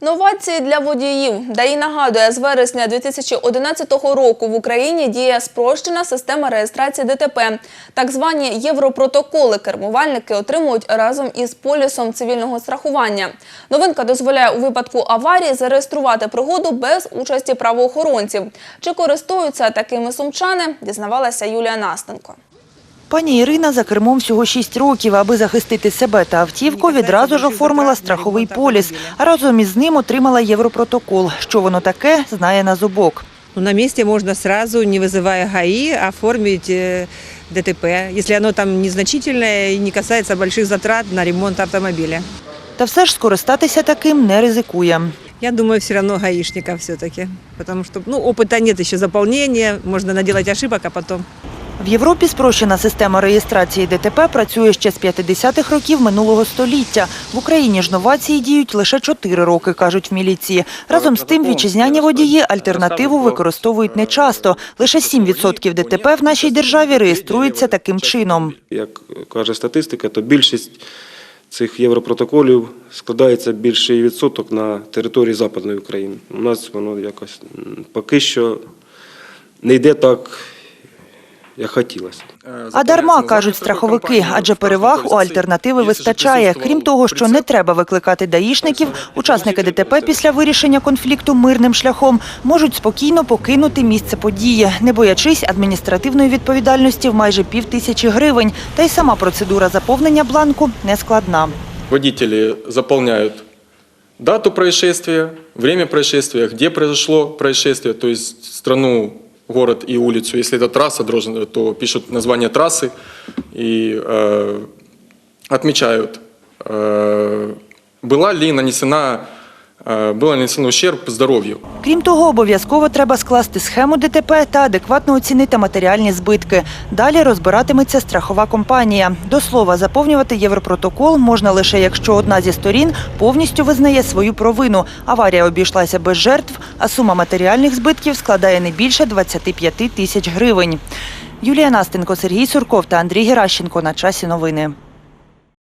Новації для водіїв. ДАІ нагадує, з вересня 2011 року в Україні діє спрощена система реєстрації ДТП. Так звані європротоколи кермувальники отримують разом із полісом цивільного страхування. Новинка дозволяє у випадку аварії зареєструвати пригоду без участі правоохоронців. Чи користуються такими сумчани, дізнавалася Юлія Настенко. Пані Ірина за кермом всього 6 років. Аби захистити себе та автівку, відразу ж оформила страховий поліс, а разом із ним отримала європротокол. Що воно таке, знає на зубок. Ну, на месте можно сразу, не вызывая ГАИ, оформить э, ДТП, если оно там незначительное и не касается больших затрат на ремонт автомобиля. Та все ж скористатися таким не ризикує. Я думаю, все равно гаишника все-таки, потому что ну, опыта нет еще заполнения, можно наделать ошибок, а потом В Європі спрощена система реєстрації ДТП працює ще з 50-х років минулого століття. В Україні ж новації діють лише 4 роки, кажуть в міліції. Разом з тим вітчизняні водії альтернативу використовують нечасто. Лише 7% ДТП в нашій державі реєструється таким чином. Як каже статистика, то більшість цих європротоколів складається більший відсоток на території Западної України. У нас воно якось поки що не йде так, як хотілося. А дарма, кажуть страховики, адже переваг у альтернативи вистачає. Крім того, що не треба викликати даїшників, учасники ДТП після вирішення конфлікту мирним шляхом можуть спокійно покинути місце події, не боячись адміністративної відповідальності в майже пів тисячі гривень. Та й сама процедура заповнення бланку нескладна. Водители заполняют дату происшествия, время происшествия, где произошло происшествие, то есть страну, город и улицу. Если это трасса, должен- то пишут название трассы и э, отмечают, э, была ли нанесена, э, был нанесен ущерб здоровью. Крім того, обов'язково треба скласти схему ДТП та адекватно оцінити матеріальні збитки. Далі розбиратиметься страхова компанія. До слова, заповнювати європротокол можна лише якщо одна зі сторін повністю визнає свою провину. Аварія обійшлася без жертв, а сума матеріальних збитків складає не більше 25 тисяч гривень. Юлія Настенко, Сергій Сурков та Андрій Геращенко на часі новини.